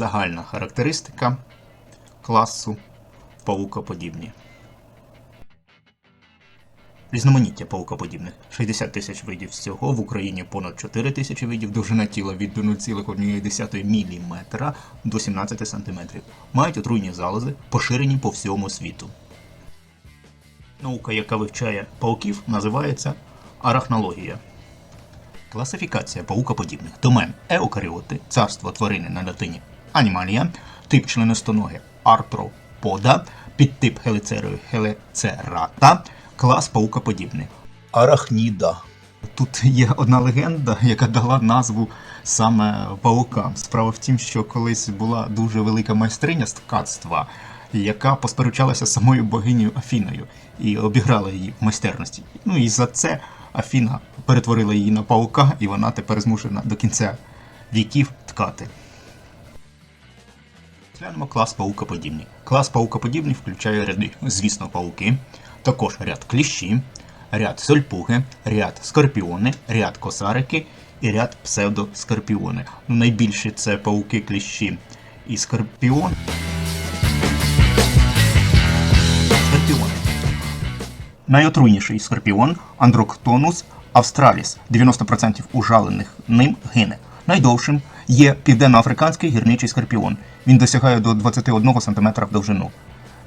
загальна характеристика класу паукоподібні. Різноманіття паукоподібних 60 тисяч видів всього, в Україні понад 4 тисячі видів, довжина тіла від 0,1 мм до 17 см. Мають отруйні залози, поширені по всьому світу. Наука, яка вивчає пауків, називається арахнологія. Класифікація паукоподібних домен еукаріоти, царство тварини на латині анімалія, тип членостоноги артропода, підтип хелицерою хелецерата, клас паукоподібних арахніда. Тут є одна легенда, яка дала назву саме паукам. Справа в тім, що колись була дуже велика майстриня з ткацтва, яка посперечалася з самою богинею Афіною і обіграла її в майстерності. Ну і за це Афіна перетворила її на паука, і вона тепер змушена до кінця віків ткати. Глянемо клас паукоподібні. Клас паукоподібні включає ряди, звісно, пауки, також ряд кліщі, ряд сольпуги, ряд скорпіони, ряд косарики і ряд псевдоскорпіони. Ну, найбільші це пауки, кліщі і скорпіон. Скорпіони. Найотруйніший скорпіон Андроктонус австраліс. 90% ужалених ним гине. Найдовшим є південноафриканський гірничий скорпіон. Він досягає до 21 см в довжину.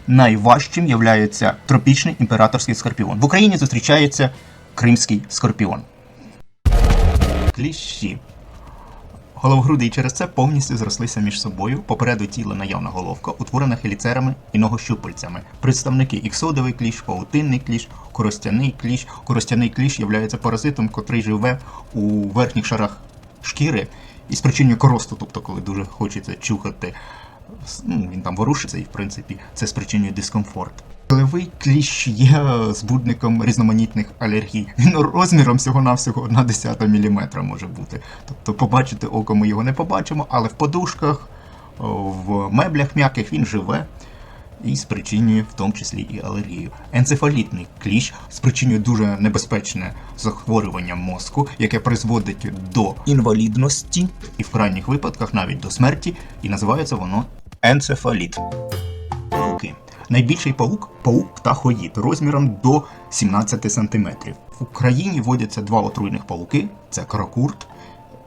Найважчим являється тропічний імператорський скорпіон. В Україні зустрічається кримський скорпіон. Кліщі. Головогруди і через це повністю зрослися між собою. Попереду тіла наявна головка, утворена хеліцерами і ногощупальцями. Представники іксодовий кліщ, паутинний кліщ, коростяний кліщ. Коростяний кліщ є паразитом, котрий живе у верхніх шарах шкіри і спричинює коросту, тобто, коли дуже хочеться чухати, ну, він там ворушиться, і в принципі це спричинює дискомфорт. Пиловий кліщ є збудником різноманітних алергій. Він розміром всього-навсього 1 десята міліметра може бути. Тобто побачити око ми його не побачимо, але в подушках, в меблях м'яких він живе і спричинює в тому числі і алергію. Енцефалітний кліщ спричинює дуже небезпечне захворювання мозку, яке призводить до інвалідності і в крайніх випадках навіть до смерті, і називається воно енцефаліт. Пауки. Найбільший паук паук птахоїд розміром до 17 см. В Україні водяться два отруйних пауки: це каракурт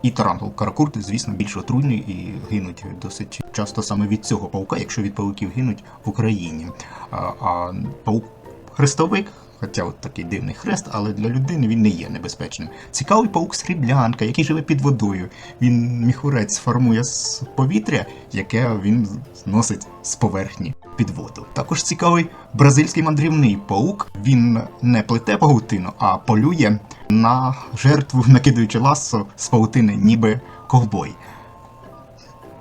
і тарантул. Каракурти, звісно, більш отруйні і гинуть досить часто саме від цього паука, якщо від пауків гинуть в Україні. А, а паук хрестовик. Хоча от такий дивний хрест, але для людини він не є небезпечним. Цікавий паук сріблянка, який живе під водою. Він міхурець формує з повітря, яке він носить з поверхні під воду. Також цікавий бразильський мандрівний паук. Він не плете паутину, а полює на жертву, накидуючи ласо з паутини, ніби ковбой.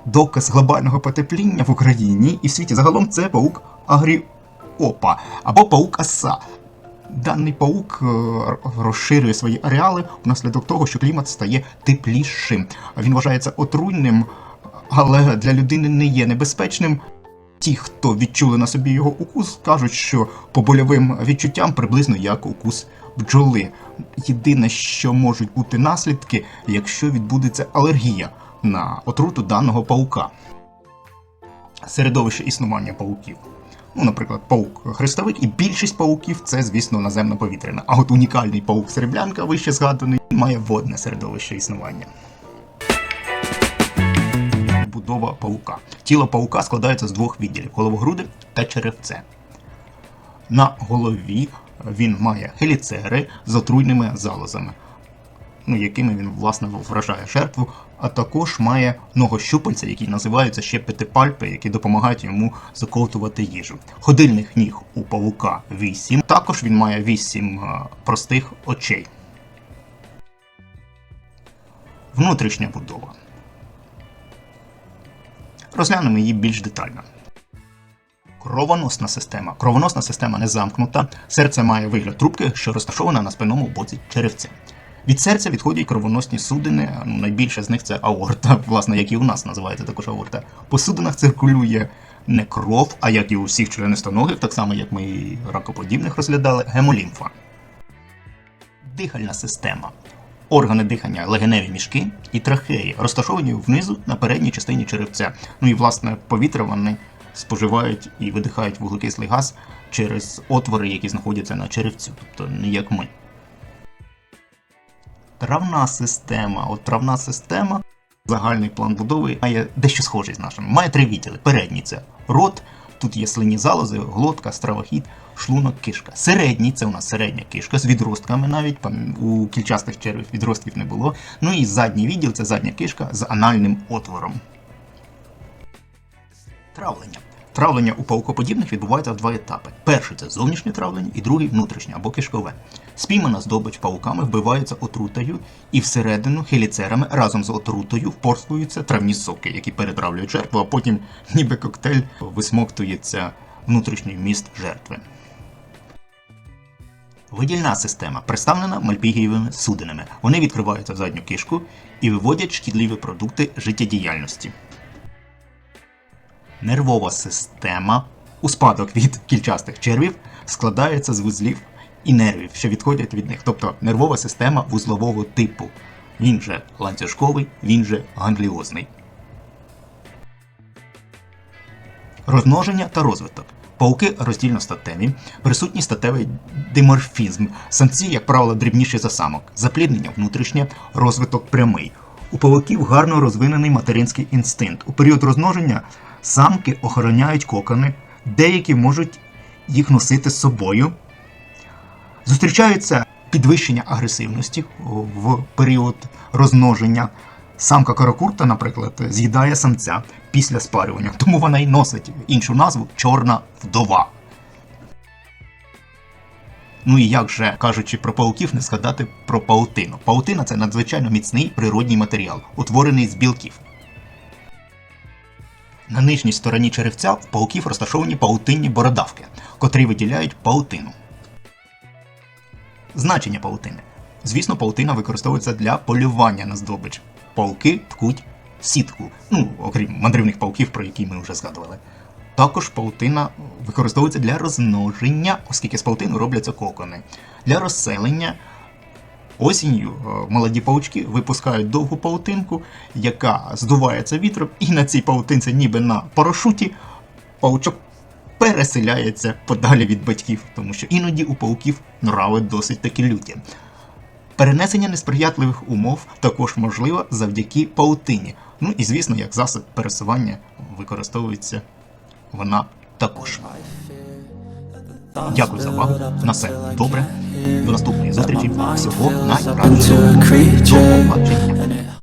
Доказ глобального потепління в Україні і в світі загалом це паук агріопа або паук аса. Даний паук е, розширює свої ареали внаслідок того, що клімат стає теплішим. Він вважається отруйним, але для людини не є небезпечним. Ті, хто відчули на собі його укус, кажуть, що по больовим відчуттям приблизно як укус бджоли. Єдине, що можуть бути наслідки, якщо відбудеться алергія на отруту даного паука. Середовище існування пауків. Ну, наприклад, паук хрестовик, і більшість пауків це, звісно, наземно повітряна. А от унікальний паук сереблянка, вище згаданий, має водне середовище існування. Будова паука. Тіло паука складається з двох відділів головогруди та черевце. На голові він має хеліцери з отруйними залозами, ну, якими він власне вражає жертву, а також має ногощупальця, які називаються ще петипальпи, які допомагають йому заковтувати їжу. Ходильних ніг у павука 8. Також він має 8 е, простих очей. Внутрішня будова. Розглянемо її більш детально. Кровоносна система. Кровоносна система не замкнута. Серце має вигляд трубки, що розташована на спинному боці черевця. Від серця відходять кровоносні судини. Ну, найбільше з них це аорта, власне, як і у нас називається також аорта. По судинах циркулює не кров, а як і у всіх членистоногих, так само як ми і ракоподібних розглядали, гемолімфа. Дихальна система. Органи дихання, легеневі мішки і трахеї, розташовані внизу на передній частині черевця. Ну і власне повітря вони споживають і видихають вуглекислий газ через отвори, які знаходяться на черевцю, тобто не як ми. Травна система. От травна система, загальний план будови має дещо схожий з нашим. Має три відділи. Передній це рот, тут є слинні залози, глотка, стравохід, шлунок, кишка. Середній це у нас середня кишка з відростками навіть. У кільчастих червів відростків не було. Ну і задній відділ це задня кишка з анальним отвором. Травлення. Травлення у паукоподібних відбувається в два етапи. Перший це зовнішнє травлення, і другий внутрішнє або кишкове. Спіймана здобич пауками вбивається отрутою, і всередину хеліцерами разом з отрутою впорскуються травні соки, які перетравлюють жертву, а потім, ніби коктейль, висмоктується внутрішній міст жертви. Видільна система представлена мальпігієвими судинами. Вони відкриваються в задню кишку і виводять шкідливі продукти життєдіяльності. Нервова система у спадок від кільчастих червів складається з вузлів і нервів, що відходять від них. Тобто нервова система вузлового типу. Він же ланцюжковий, він же гангліозний. Розмноження та розвиток. Пауки роздільно статеві, присутній статевий диморфізм. Самці, як правило, дрібніші за самок. Запліднення внутрішнє, розвиток прямий. У павуків гарно розвинений материнський інстинкт. У період розмноження самки охороняють кокони, деякі можуть їх носити з собою. Зустрічаються підвищення агресивності в період розмноження. Самка каракурта, наприклад, з'їдає самця після спарювання, тому вона й носить іншу назву чорна вдова. Ну і як же кажучи про пауків, не згадати про паутину. Паутина це надзвичайно міцний природній матеріал, утворений з білків. На нижній стороні черевця в пауків розташовані паутинні бородавки, котрі виділяють паутину. Значення паутини. Звісно, паутина використовується для полювання на здобич. Пауки ткуть сітку, ну, окрім мандрівних пауків, про які ми вже згадували. Також паутина використовується для розмноження, оскільки з паутину робляться кокони. Для розселення осінню е, молоді паучки випускають довгу паутинку, яка здувається вітром, і на цій паутинці, ніби на парашуті, паучок переселяється подалі від батьків, тому що іноді у пауків нрави досить таки люті. Перенесення несприятливих умов також можливо завдяки паутині. Ну і звісно, як засіб пересування використовується вона також. Дякую за увагу. На все добре. До наступної зустрічі. Всього найкращого. До побачення.